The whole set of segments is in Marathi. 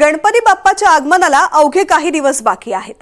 गणपती बाप्पाच्या आगमनाला अवघे काही दिवस बाकी आहेत.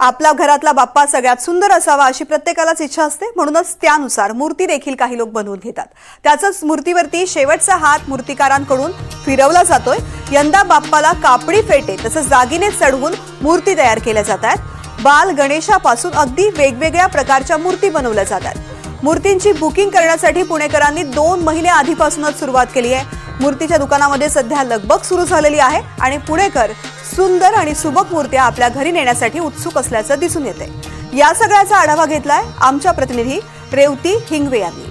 आपला घरातला बाप्पा सगळ्यात सुंदर असावा अशी प्रत्येकालाच इच्छा असते. म्हणूनच त्यानुसार मूर्ती देखील काही लोक बनवून घेतात. त्याच मूर्तीवरती शेवटचा हात मूर्तिकारांकडून फिरवला जातोय. यंदा बाप्पाला कापडी फेटे तसंच दागिने चढवून मूर्ती तयार केल्या जात आहेत. बाल गणेशापासून अगदी वेगवेगळ्या प्रकारच्या मूर्ती बनवल्या जातात मूर्तींची बुकिंग करण्यासाठी पुणेकरांनी दोन महिने आधीपासूनच सुरुवात केली आहे. मूर्तीच्या दुकानामध्ये सध्या लगबग सुरू झालेली आहे आणि पुणेकर सुंदर आणि सुबक मूर्त्या आपल्या घरी नेण्यासाठी उत्सुक असल्याचं दिसून येते या सगळ्याचा आढावा घेतलाय आमच्या प्रतिनिधी रेवती हिंगवे यांनी.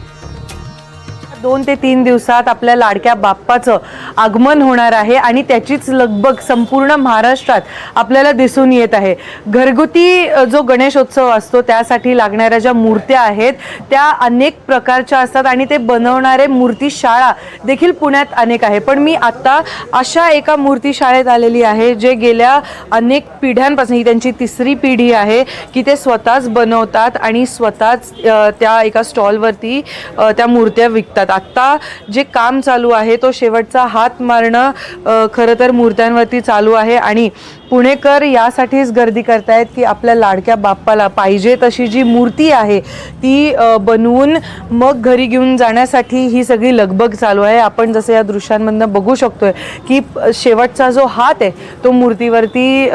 दोन ते तीन दिवसात आपल्या लाडक्या बाप्पाचं आगमन होणार आहे आणि त्याचीच लगबग संपूर्ण महाराष्ट्रात आपल्याला दिसून येत आहे. घरगुती जो गणेशोत्सव असतो त्यासाठी लागणाऱ्या ज्या मूर्त्या आहेत त्या अनेक प्रकारच्या असतात आणि ते बनवणारे मूर्ती शाळा देखील पुण्यात अनेक आहे. पण मी आत्ता अशा एका मूर्ती शाळेत आलेली आहे जे गेल्या अनेक पिढ्यांपासून ही त्यांची तिसरी पिढी आहे की ते स्वतःच बनवतात आणि स्वतःच त्या एका स्टॉलवरती त्या मूर्त्या विकतात. आत्ता जे काम चालू आहे तो शेवटचा हात मारणं खरं तर मूर्त्यांवरती चालू आहे आणि पुणेकर यासाठीच गर्दी करतायत की आपल्या लाडक्या बाप्पाला पाहिजे तशी जी मूर्ती आहे ती बनवून मग घरी घेऊन जाण्यासाठी ही सगळी लगबग चालू आहे. आपण जसं या दृश्यांमधनं बघू शकतोय की शेवटचा जो हात आहे तो मूर्तीवरती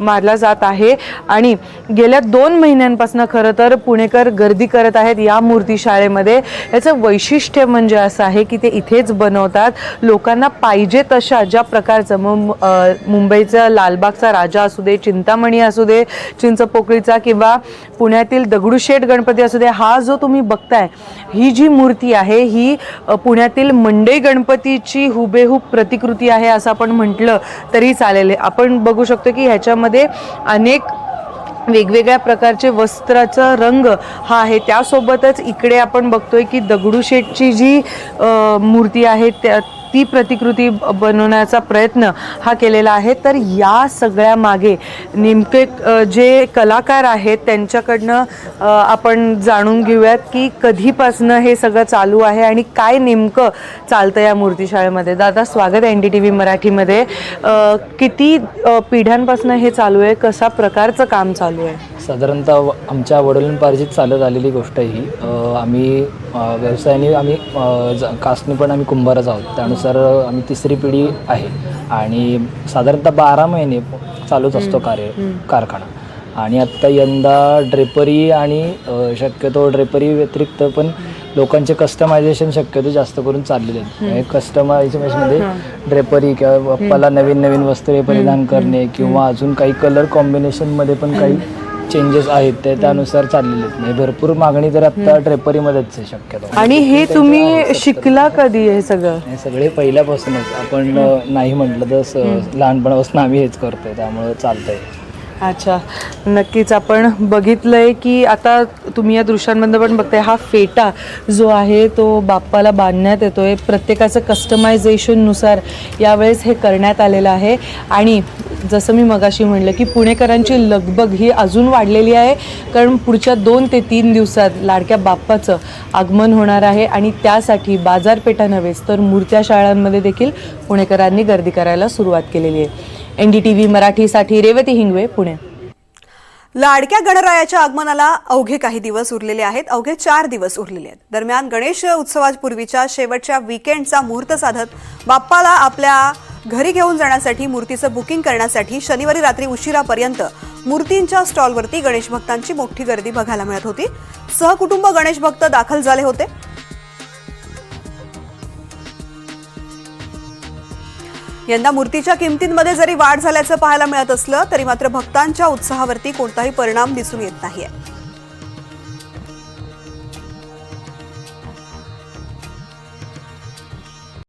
मारला जात आहे. आणि गेल्या दोन महिन्यांपासून खरं तर पुणेकर गर्दी करत आहेत या मूर्ती शाळेमध्ये. याचं वैशिष्ट्य म्हणजे असं आहे की ते इथेच बनवतात. लोकांना पाहिजे तशा ज्या प्रकारचं मग मुंबईचं लालबागचा राजा असू दे चिंतामणी असू दे चिंचपोकळीचा किंवा पुण्यातील दगडूशेठ गणपती असू दे हा जो तुम्ही बघताय ही जी मूर्ती आहे ही पुण्यातील मंडई गणपतीची हुबेहूब प्रतिकृती आहे असं आपण म्हटलं तरी चालेल. आपण बघू शकतो की ह्याच्यामध्ये अनेक वेगवेगळ्या प्रकारचे वस्त्राचा रंग हा आहे. त्यासोबतच इकडे आपण बघतोय की दगडूशेठची जी मूर्ती आहे त्या ती प्रतिकृती बनवण्याचा प्रयत्न हा केलेला आहे. तर या सगळ्या मागे नेमके जे कलाकार आहेत त्यांच्याकडनं आपण जाणून घेऊयात की कधीपासनं हे सगळं चालू आहे आणि काय नेमकं चालतं या मूर्तीशाळेमध्ये. दादा स्वागत आहे एन डी टी व्ही मराठीमध्ये. किती पिढ्यांपासून हे चालू आहे? कशा प्रकारचं काम चालू आहे? साधारणतः आमच्या वडिलांपार्जित चालत आलेली गोष्ट आहे ही आम्ही व्यवसायाने आम्ही कास्टने पण आम्ही कुंभारच आहोत. त्यानुसार आम्ही तिसरी पिढी आहे आणि साधारणतः बारा महिने चालूच असतो कार्य कारखाना. आणि आत्ता यंदा ड्रेपरी आणि शक्यतो ड्रेपरी व्यतिरिक्त पण लोकांचे कस्टमायझेशन शक्यतो जास्त करून चाललेले आहेत. कस्टमायझेशनमध्ये ड्रेपरी किंवा बाप्पाला नवीन नवीन वस्त्रे परिधान करणे किंवा अजून काही कलर कॉम्बिनेशनमध्ये पण काही चेंजेस आहेत ते त्यानुसार चाललेले आहेत. म्हणजे भरपूर मागणी तर आता ड्रेपरीमध्येच आहे शक्यतो. आणि हे तुम्ही शिकला कधी हे सगळं? हे सगळे पहिल्यापासूनच. आपण नाही म्हटलं तर स- लहानपणापासून आम्ही हेच करतोय त्यामुळे चालतंय. अच्छा. नक्कीच आपण बघितलंय की आता तुम्ही या दृश्यांमधनं पण बघताय हा फेटा जो आहे तो बाप्पाला बांधण्यात येतोय. प्रत्येकाचं कस्टमायझेशननुसार यावेळेस हे करण्यात आलेलं आहे. आणि जसं मी मगाशी म्हणलं की पुणेकरांची लगबग ही अजून वाढलेली आहे. कारण पुढच्या दोन ते तीन दिवसात लाडक्या बाप्पाचं आगमन होणार आहे आणि त्यासाठी बाजारपेठा नव्हेच तर मूर्त्या शाळांमध्ये देखील पुणेकरांनी गर्दी करायला सुरुवात केलेली आहे. एन डी टी व्ही मराठीसाठी रेवती हिंगवे पुणे. लाडक्या गणरायाच्या आगमनाला अवघे काही दिवस उरलेले आहेत. अवघे चार दिवस उरलेले आहेत. दरम्यान गणेश उत्सवापूर्वीच्या शेवटच्या विकेंडचा मुहूर्त साधत बाप्पाला आपल्या घरी घेऊन जाण्यासाठी मूर्तीचं बुकिंग करण्यासाठी शनिवारी रात्री उशिरापर्यंत मूर्तींच्या स्टॉलवरती गणेश भक्तांची मोठी गर्दी बघायला मिळत होती. सहकुटुंब गणेश भक्त दाखल झाले होते. यंदा मूर्तीच्या किमतींमध्ये जरी वाढ झाल्याचं पाहायला मिळत असलं तरी मात्र भक्तांच्या उत्साहावरती कोणताही परिणाम दिसून येत नाहीये.